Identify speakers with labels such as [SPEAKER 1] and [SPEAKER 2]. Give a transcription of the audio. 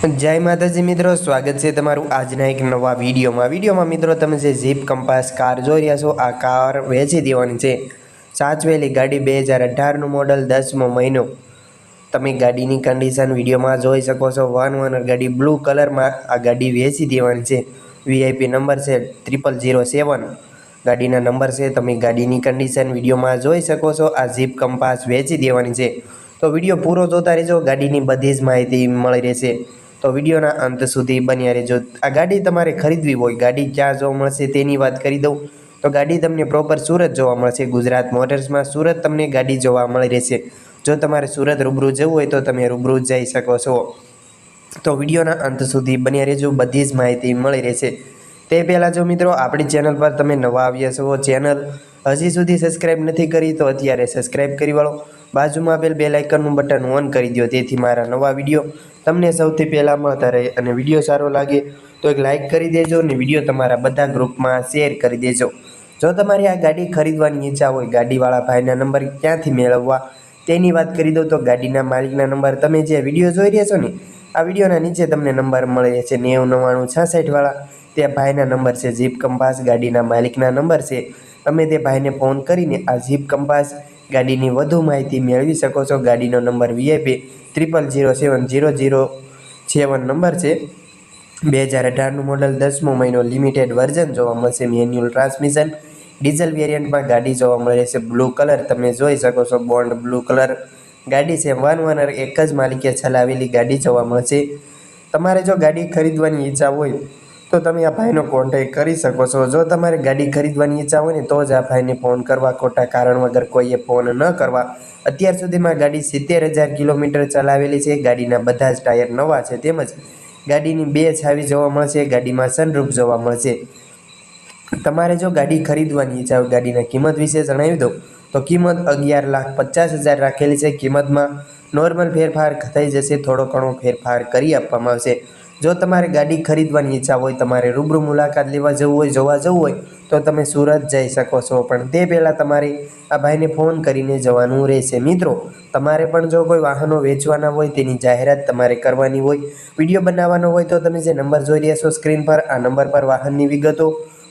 [SPEAKER 1] જય માતાજી મિત્રો, સ્વાગત છે તમારું આજના એક નવા વિડીયોમાં. વિડીયોમાં મિત્રો, તમે જે જીપ કંપાસ કાર જોઈ રહ્યા છો, આ કાર વેચી દેવાની છે. સાચવેલી ગાડી બે હજાર અઢારનું મોડલ દસમો મહિનો. તમે ગાડીની કન્ડિશન વિડીયોમાં જોઈ શકો છો. વન ઓનર ગાડી બ્લુ કલરમાં આ ગાડી વેચી દેવાની છે. વીઆઈપી નંબર છે ત્રિપલ ઝીરો સેવન ગાડીના નંબર છે, તમે ગાડીની કન્ડિશન વિડીયોમાં જોઈ શકો છો. આ જીપ કંપાસ વેચી દેવાની છે. તો વીડિયો પૂરો જોતા રહેજો. ગાડીની બધી જ માહિતી મળી રહેશે. તો વિડીયોના અંત સુધી બન્યા રહેજો. આ ગાડી તમારે ખરીદવી હોય, ગાડી ક્યાં જોવા મળશે તેની વાત કરી દઉં. તો ગાડી તમને પ્રોપર સુરત જોવા મળશે. ગુજરાત મોટર્સમાં સુરત તમને ગાડી જોવા મળી રહેશે. જો તમારે સુરત રૂબરૂ જવું હોય તો તમે રૂબરૂ જઈ શકો છો. તો વિડીયોના અંત સુધી બન્યા રહેજો. બધી જ માહિતી મળી રહેશે. તે પહેલાં જો મિત્રો, આપણી ચેનલ પર તમે નવા આવ્યા છો ચેનલ હજી સુધી સબસ્ક્રાઈબ નથી કરી, તો અત્યારે સબસ્ક્રાઈબ કરી વાળો. બાજુમાં આપેલ બે લાઇકનનું બટન ઓન કરી દો તેથી મારા નવા વીડિયો તમને સૌથી પહેલાં મળતા રહે અને વીડિયો સારો લાગે તો એક લાઇક કરી દેજો અને વીડિયો તમારા બધા ગ્રુપમાં શેર કરી દેજો. જો તમારી આ ગાડી ખરીદવાની ઈચ્છા હોય, ગાડીવાળા ભાઈના નંબર ક્યાંથી મેળવવા તેની વાત કરી દઉં તો ગાડીના માલિકના નંબર તમે જે વીડિયો જોઈ રહ્યા છો ને આ વિડીયોના નીચે તમને નંબર મળે છે નેવું નવ્વાણું છાસઠવાળા તે ભાઈના નંબર છે જીપ કંપાસ ગાડીના માલિકના નંબર છે. તમે તે ભાઈને ફોન કરીને આ જીપ કંપાસ ગાડીની વધુ માહિતી મેળવી શકો છો. ગાડીનો number VIP triple zero seven zero zero seven number છે. બે હજાર અઢારનું મોડલ દસમો મહિનો લિમિટેડ વર્ઝન જોવા મળશે. મેન્યુઅલ ટ્રાન્સમિશન ડીઝલ વેરિયન્ટમાં ગાડી જોવા મળે છે. બ્લુ કલર તમે જોઈ શકો છો. બોન્ડ બ્લુ કલર ગાડી છે વન ઓનર એક જ માલિકે ચલાવેલી ગાડી જોવા મળશે. તમારે જો ગાડી ખરીદવાની ઈચ્છા હોય તો તમે આ ભાઈનો કોન્ટેક કરી શકો છો. જો તમારે ગાડી ખરીદવાની ઈચ્છા હોય ને તો જ આ ભાઈને ફોન કરવા. ખોટા કારણ વગર કોઈએ ફોન ન કરવા. અત્યાર સુધીમાં ગાડી સિત્તેર હજાર કિલોમીટર ચલાવેલી છે. ગાડીના બધા જ ટાયર નવા છે. તેમજ ગાડીની બે છાવી જોવા મળશે. ગાડીમાં સનરૂફ જોવા મળશે. તમારે જો ગાડી ખરીદવાની ઈચ્છા હોય ગાડીના કિંમત વિશે જણાવી દઉં. તો કિંમત અગિયાર લાખ પચાસ હજાર રાખેલી છે. કિંમતમાં નોર્મલ ફેરફાર થઈ જશે. થોડો ઘણો ફેરફાર કરી આપવામાં આવશે. જો તમારે ગાડી ખરીદવાની ઈચ્છા હોય, તમારે રૂબરૂ મુલાકાત લેવા જવું હોય, જોવા જવું હોય, તો તમે સુરત જઈ શકો છો. પણ તે પહેલાં તમારે આ ભાઈને ફોન કરીને જવાનું રહેશે. મિત્રો, તમારે પણ જો કોઈ વાહનો વેચવાના હોય, તેની જાહેરાત તમારે કરવાની હોય, વીડિયો બનાવવાનો હોય, તો તમે જે નંબર જોઈ રહ્યા છો, સ્ક્રીન પર, આ નંબર પર વાહનની વિગતો